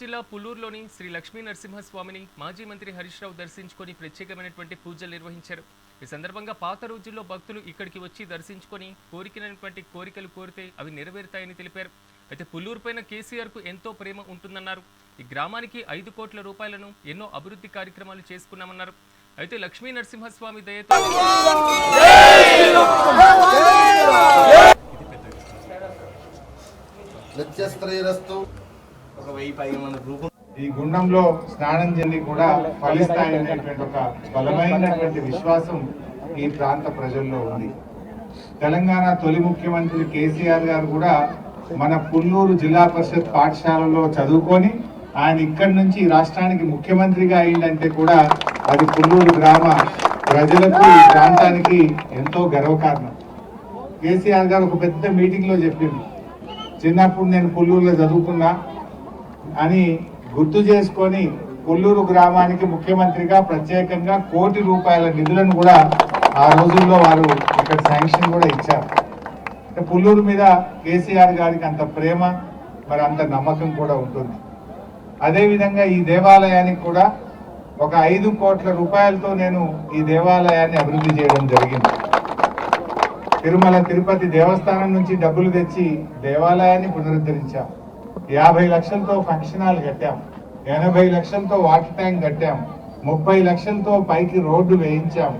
జిల్లా పులూరులోని శ్రీ లక్ష్మీ నరసింహస్వామిని మాజీ మంత్రి హరీష్ రావు దర్శించుకొని ప్రత్యేకమైనటువంటి పూజలు నిర్వహించారు. ఈ సందర్భంగా పాత రోజుల్లో భక్తులు ఇక్కడికి వచ్చి దర్శించుకొని కోరికైనటువంటి కోరికలు కోరితే అవి నెరవేరుతాయని తెలిపారు. అయితే పుల్లూరు పైన కేసీఆర్కు ఎంతో ప్రేమ ఉంటుందన్నారు. ఈ గ్రామానికి ఐదు కోట్ల రూపాయలను ఎన్నో అభివృద్ధి కార్యక్రమాలు చేసుకున్నామన్నారు. అయితే లక్ష్మీ నరసింహస్వామి దయతో నిత్యస్త్రీరస్తు ఒక వెయ్యి పైగా గ్రూప్ ఈ గుండంలో స్నానం చెంది కూడా ఫలిస్తాయనేటువంటి ఒక బలమైనటువంటి విశ్వాసం ఈ ప్రాంత ప్రజల్లో ఉంది. తెలంగాణ తొలి ముఖ్యమంత్రి కేసీఆర్ గారు కూడా మన పుల్లూరు జిల్లా పరిషత్ పాఠశాలలో చదువుకొని ఆయన ఇక్కడి నుంచి రాష్ట్రానికి ముఖ్యమంత్రిగా అయిందంటే కూడా అది పుల్లూరు గ్రామ ప్రజలకు ఈ ప్రాంతానికి ఎంతో గర్వకారణం. కేసీఆర్ గారు ఒక పెద్ద మీటింగ్లో చెప్పింది చిన్నప్పుడు నేను పుల్లూరులో చదువుకున్నా అని గుర్తు చేసుకొని కొల్లూరు గ్రామానికి ముఖ్యమంత్రిగా ప్రత్యేకంగా కోటి రూపాయల నిధులను కూడా ఆ రోజుల్లో వారు ఇక్కడ శాంక్షన్ కూడా ఇచ్చారు. అంటే పుల్లూరు మీద కేసీఆర్ గారికి అంత ప్రేమ మరి అంత నమ్మకం కూడా ఉంటుంది. అదేవిధంగా ఈ దేవాలయానికి కూడా ఒక ఐదు కోట్ల రూపాయలతో నేను ఈ దేవాలయాన్ని అభివృద్ధి చేయడం జరిగింది. తిరుమల తిరుపతి దేవస్థానం నుంచి డబ్బులు తెచ్చి దేవాలయాన్ని పునరుద్ధరించాం. యాభై లక్షలతో ఫంక్షన్ హాల్ కట్టాం ఎనభై లక్షలతో వాటర్ ట్యాంక్ కట్టాం ముప్పై లక్షలతో పైకి రోడ్డు వేయించాం.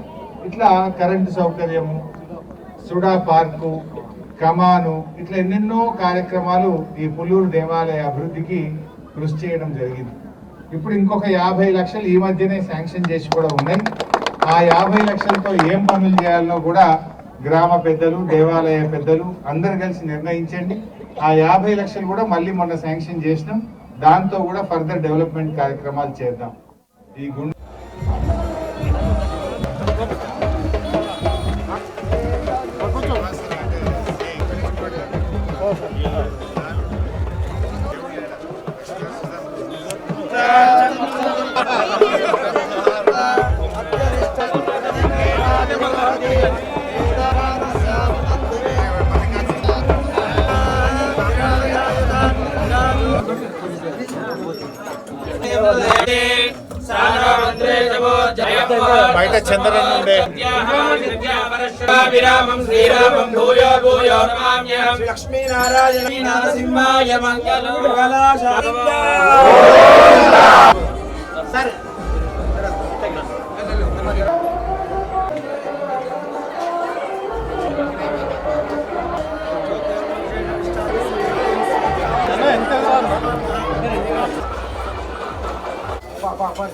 ఇట్లా కరెంటు సౌకర్యము సుడా పార్కు కమాను ఇట్లా ఎన్నెన్నో కార్యక్రమాలు ఈ పుల్లూరు దేవాలయ అభివృద్ధికి కృషి చేయడం జరిగింది. ఇప్పుడు ఇంకొక యాభై లక్షలు ఈ మధ్యనే శాంక్షన్ చేసి కూడా ఉన్నాయి. ఆ యాభై లక్షలతో ఏం పనులు చేయాలో కూడా గ్రామ పెద్దలు దేవాలయ పెద్దలు అందరు కలిసి నిర్ణయించండి. ఆ యాభై లక్షలు కూడా మళ్ళీ మొన్న శాంక్షన్ చేసినాం. దాంతో కూడా ఫర్దర్ డెవలప్మెంట్ కార్యక్రమాలు చేద్దాం. ఈ గుండె బయట చంద్రన్ ఉండే విరామం శ్రీరామం భూయో భూయో నమామ్యహం లక్ష్మీనారాయణ నరసింహాయ మంగళం మధ్యలోకి पापड़।